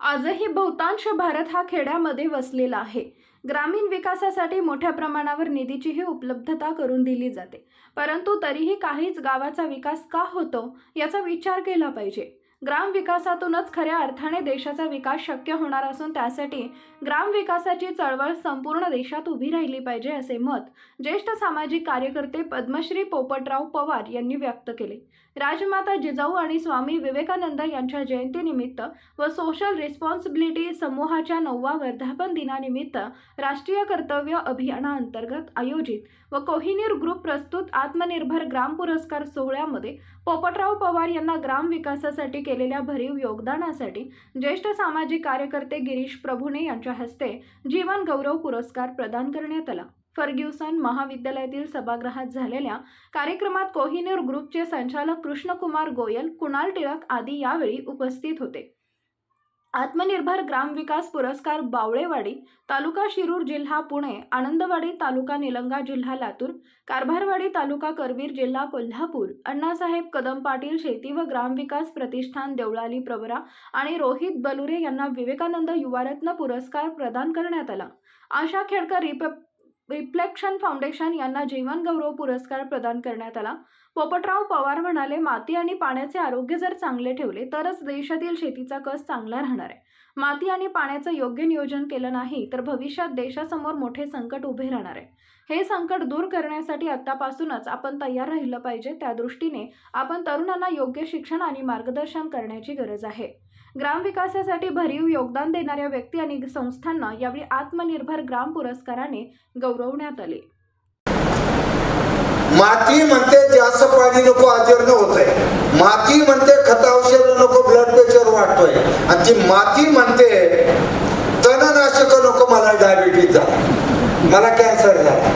आजही बहुतांश भारत हा खेड्यामध्ये वसलेला आहे. ग्रामीण विकासासाठी मोठ्या प्रमाणावर निधीचीही उपलब्धता करून दिली जाते. परंतु तरीही काहीच गावाचा विकास का होतो याचा विचार केला पाहिजे. ग्राम विकासातूनच खऱ्या अर्थाने देशाचा विकास शक्य होणार असून त्यासाठी ग्राम विकासाची चळवळ संपूर्ण देशात उभी राहिली पाहिजे असे मत ज्येष्ठ सामाजिक कार्यकर्ते पद्मश्री पोपटराव पवार यांनी व्यक्त केले. राजमाता जिजाऊ आणि स्वामी विवेकानंद यांच्या जयंतीनिमित्त व सोशल रिस्पॉन्सिबिलिटी समूहाच्या नववा वर्धापन दिनानिमित्त राष्ट्रीय कर्तव्य अभियानाअंतर्गत आयोजित व कोहिनीर ग्रुप प्रस्तुत आत्मनिर्भर ग्राम पुरस्कार सोहळ्यामध्ये पोपटराव पवार यांना ग्राम विकासासाठी केलेल्या भरीव योगदानासाठी ज्येष्ठ सामाजिक कार्यकर्ते गिरीश प्रभुणे यांच्या हस्ते जीवन गौरव पुरस्कार प्रदान करण्यात आला. फर्ग्युसन महाविद्यालयातील सभागृहात झालेल्या कार्यक्रमात कोहिनूर ग्रुपचे संचालक कृष्णकुमार गोयल कुणाल टिळक आदी यावेळी उपस्थित होते. आत्मनिर्भर ग्राम विकास पुरस्कार बावळेवाडी तालुका शिरूर जिल्हा पुणे आनंदवाडी तालुका निलंगा जिल्हा लातूर कारभारवाडी तालुका करवीर जिल्हा कोल्हापूर अण्णासाहेब कदम पाटील शेती व ग्रामविकास प्रतिष्ठान देवळाली प्रवरा आणि रोहित बलुरे यांना विवेकानंद युवारत्न पुरस्कार प्रदान करण्यात आला. आशा खेडकर रिप रिफ्लेक्शन फाउंडेशन यांना जीवनगौरव पुरस्कार प्रदान करण्यात आला. पोपटराव पवार म्हणाले माती आणि पाण्याचे आरोग्य जर चांगले ठेवले तरच देशातील शेतीचा कस चांगला राहणार आहे. माती आणि पाण्याचं योग्य नियोजन केलं नाही तर भविष्यात देशासमोर मोठे संकट उभे राहणार आहे. हे संकट दूर करण्यासाठी आत्तापासूनच आपण तयार राहिलं पाहिजे त्या दृष्टीने आपण तरुणांना योग्य शिक्षण आणि मार्गदर्शन करण्याची गरज आहे. ग्रामविकासासाठी भरीव योगदान देणाऱ्या व्यक्ती आणि संस्थांना यावेळी आत्मनिर्भर ग्राम पुरस्काराने गौरवण्यात आले. माती म्हणते जास्त पाणी नको आजीर्ण होत आहे माती म्हणते खत औषध नको ब्लड प्रेशर वाढतोय. आणि ती माती म्हणते तणनाशक नको मला डायबिटीज झाला मला कॅन्सर झाला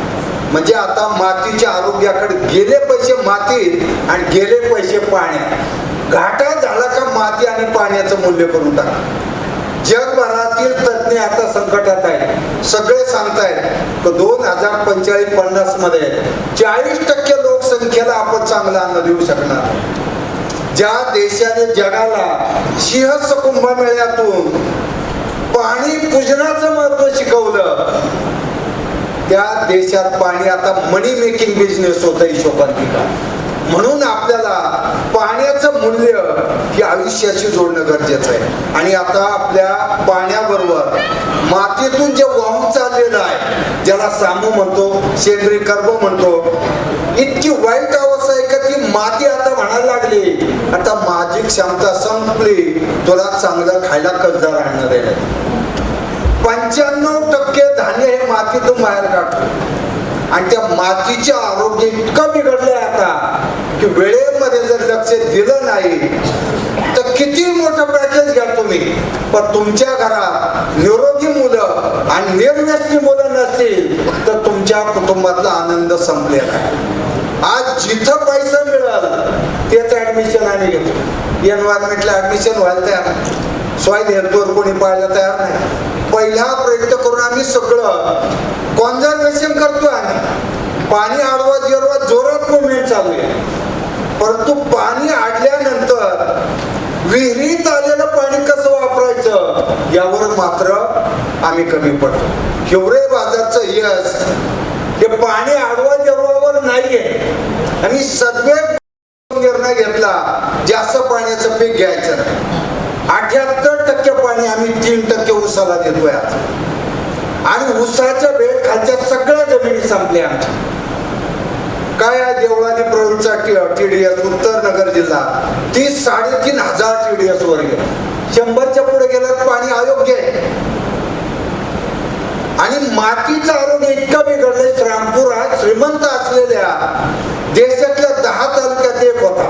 म्हणजे आता मातीच्या आरोग्याकडे गेले पैसे मातीत आणि गेले पैसे पाण्यात घाटा झाला का माती आणि पाण्याचं मूल्य करून टाका. जगभरातील तज्ज्ञ आता संकटात आहेत. सगळे सांगतायत दोन हजार पंचेचाळीस पन्नासमध्ये चाळीस टक्के लोकसंख्येला आपण चांगलं अन्न देऊ शकणार. ज्या देशाने जगाला सिंहस्थ कुंभमेळ्यातून पाणी पूजनाचं महत्त्व शिकवलं त्या देशात पाणी आता मनी मेकिंग बिझनेस होत हिशोबांतिका म्हणून आपल्याला पाण्याचं मूल्य हे आयुष्याशी जोडणं गरजेचं आहे. आणि आता आपल्या पाण्याबरोबर मातीतून जे वाहून चाललेलं आहे ज्याला सामू म्हणतो सेंद्रिय कर्म म्हणतो इतकी वाईट अवस्था आहे का ती माती आता म्हणायला लागली. आता माझी क्षमता संपली तुला चांगलं खायला कसदा राहणार आहे? पंच्याण्णव टक्के धान्य हे मातीतून बाहेर काढतो. आणि त्या मातीचे आरोग्य इतकं बिघडलंय आता की वेळेमध्ये जर लक्ष दिलं नाही तर किती मोठं पॅकेज घ्या तुम्ही. पण तुमच्या घरात निरोगी मुलं आणि निर्व्यसनी मुलं नसतील तर तुमच्या कुटुंबातला आनंद संपलेला आहे. आज जिथं पैसा मिळाल तेच ऍडमिशन आणि घेतो. एन्व्हायरमेंटला ऍडमिशन व्हायला तयार नाही हेल्थवर कोणी पाहायला तयार नाही. पहिला प्रयत्न करून आम्ही सगळं कॉन्झर्वेशन करतोय आम्ही. पाणी आडवा जिरवा जोरात मुवमेंट चालू आहे. परंतु पाणी आडल्यानंतर विहिरीत आलेलं पाणी कसं वापरायचं यावर मात्र आम्ही कमी पडतो. हिवरे बाजारचं यश हे पाणी आडवा जिरवावर नाहीये. आणि सगळे निर्णय घेतला जास्त पाण्याचं पीक घ्यायचं नाही. अठ्याहत्तर आम्ही तीन टक्के उसाला देतोय आज आणि उसाच्या वेळ खालच्या सगळ्या जमिनी संपल्या आमच्या. काय आहे देवळाली प्रवीणचा टीडीएस उत्तर नगर जिल्हा? ती साडेतीन हजार टीडीएस वर गेला शंभरच्या पुढे गेला पाणी अयोग्य आहे. आणि मातीचं आरोग्य इतकं बिघडलंय श्रामपूर हा श्रीमंत असलेल्या देशातल्या दहा तालुक्यात एक होता.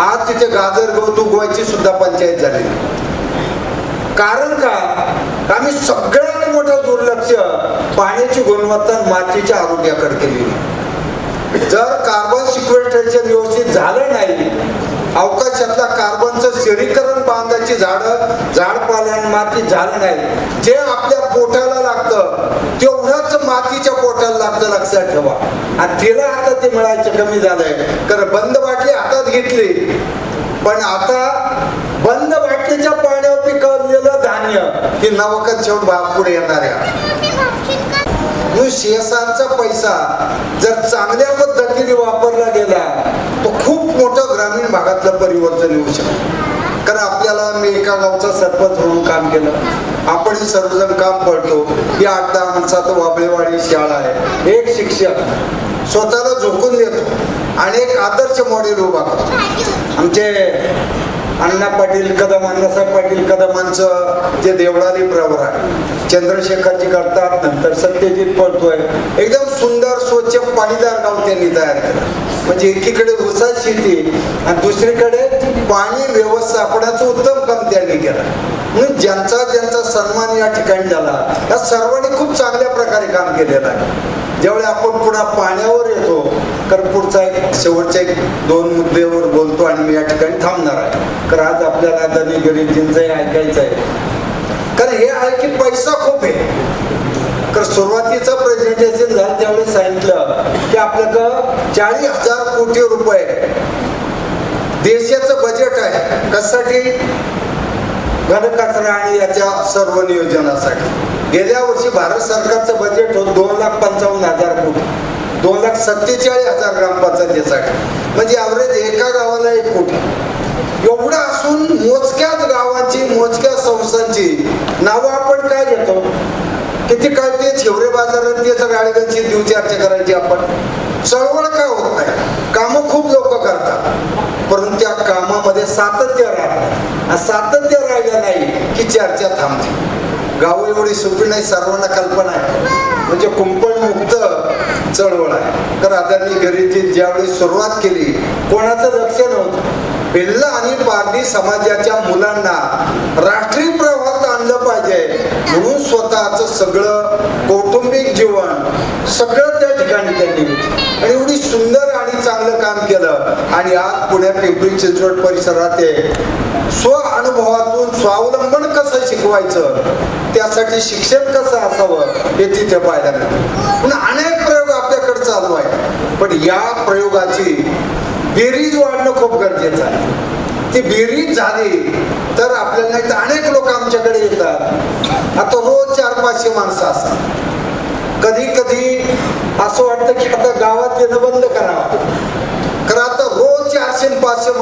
आज तिथे गाजर गवत उगवायची सुद्धा पंचायत झाली कारण का? आम्ही सगळ्यात मोठं दुर्लक्ष पाण्याची गुणवत्ता मातीच्या आरोग्याकडे केलेली. जर कार्बन सिक्वेस्ट्रेशन व्यवस्थित झालं नाही अवकाशातला कार्बनचं शरीकरण बांधाची झाड झाडपाल्यान माती झालं नाही जे आपल्या पोटाला लागतं तेवढंच मातीच्या पोटाला लागतं लक्षात ठेवा. आणि तिला आता ते मिळायचं कमी झालंय. कारण बंद बाटली हातात घेतली पण आता बंद बाटलीच्या पाण्या पिकवलेलं की नवकत शेवट बाप पुढे येणार म्हणून शेसांचा पैसा जर चांगल्या पद्धतीने वापरला गेला तो खूप मोठं ग्रामीण भागातलं परिवर्तन येऊ शकतं. कारण आपल्याला मी एका गावचा सरपंच म्हणून काम केलं. आपण सर्वजण काम पडतो ही आठ दहा माणसाचं वाबळेवाडी शाळा आहे. एक शिक्षक. स्वतःला झोकून देतो. आणि एक आदर्श मॉडेल उभा करतो. आमचे अण्णा पाटील कदम अण्णासाहेब पाटील कदमांचं जे देवळाली प्रवर आहे चंद्रशेखरजी करतात नंतर सत्यजित पळतोय. एकदम सुंदर स्वच्छ पाणीदार गाव त्यांनी तयार केलं. म्हणजे एकीकडे उसाद शेती आणि दुसरीकडे पाणी व्यवस्थापनाचं उत्तम काम त्यांनी केलं. म्हणून ज्यांचा ज्यांचा सन्मान या ठिकाणी झाला या सर्वांनी खूप चांगल्या प्रकारे काम केलेलं आहे. ज्यावेळी आपण पुन्हा पाण्यावर येतो तर पुढचा एक शेवटच्या एक दोन मुद्द्यावर बोलतो आणि मी या ठिकाणी थांबतो. तर आज आपल्याला धनी गरीबजींचंही ऐकायचं आहे कारण हे आहे की पैसा खूप आहे. तर सुरुवातीचं प्रेझेंटेशन झालं त्यावेळी सांगितलं की आपल्याकडं चाळीस हजार कोटी रुपये देशाचं बजेट आहे. कशासाठी? घनकचरा आणि याच्या सर्व नियोजनासाठी. गेल्या वर्षी भारत सरकारचं बजेट होत दोन लाख पंचावन्न हजार कोटी. दोन लाख सत्तेचाळीस हजार ग्रामपंचायतीसाठी. म्हणजे ॲव्हरेज एका गावाला एक कोटी. एवढं असून मोजक्याच गावाची मोजक्या संस्थांची नावं आपण काय घेतो? किती काय ते शिवरे बाजारात ते सगळ्यांची देऊ चर्चा करायची आपण? चळवळ का होत नाही. कामं खूप लोक करतात. परंतु त्या कामामध्ये सातत्य राहत नाही. सातत्य राहिलं नाही की चर्चा थांबते. गाव एवढी सोपी नाही सर्वांना कल्पना आहे. म्हणजे कुंपण मुक्त चळवळ आहे. तर आदरणीय गरीबजी ज्यावेळी सुरुवात केली कोणाचं लक्ष नव्हतं. भिल्ल आणि पारडी समाजाच्या मुलांना राष्ट्रीय प्रवाहात आणलं पाहिजे. म्हणून स्वतःचं सगळं कौटुंबिक जीवन सगळं त्या ठिकाणी त्यांनी आणि एवढी सुंदर आणि चांगलं काम केलं. आणि आज पुण्या पिंपरी चिंचवड परिसरात स्व अनुभवातून स्वावलंबन कसं शिकवायचं त्यासाठी शिक्षण कसं असावं हे तिथे पाहायला मिळतं. पण अनेक प्रयोग आपल्याकडे चालू आहे पण या प्रयोगाची बेरीज वाढणं खूप गरजेचं आहे. ती बेरीज झाली तर आपल्याला तर अनेक लोक आमच्याकडे येतात. आता रोज चार पाचशे माणसं असतात. कधी कधी असं वाटतं की आता गावात येणं बंद करावं. कारण आता रोज चारशे पाचशे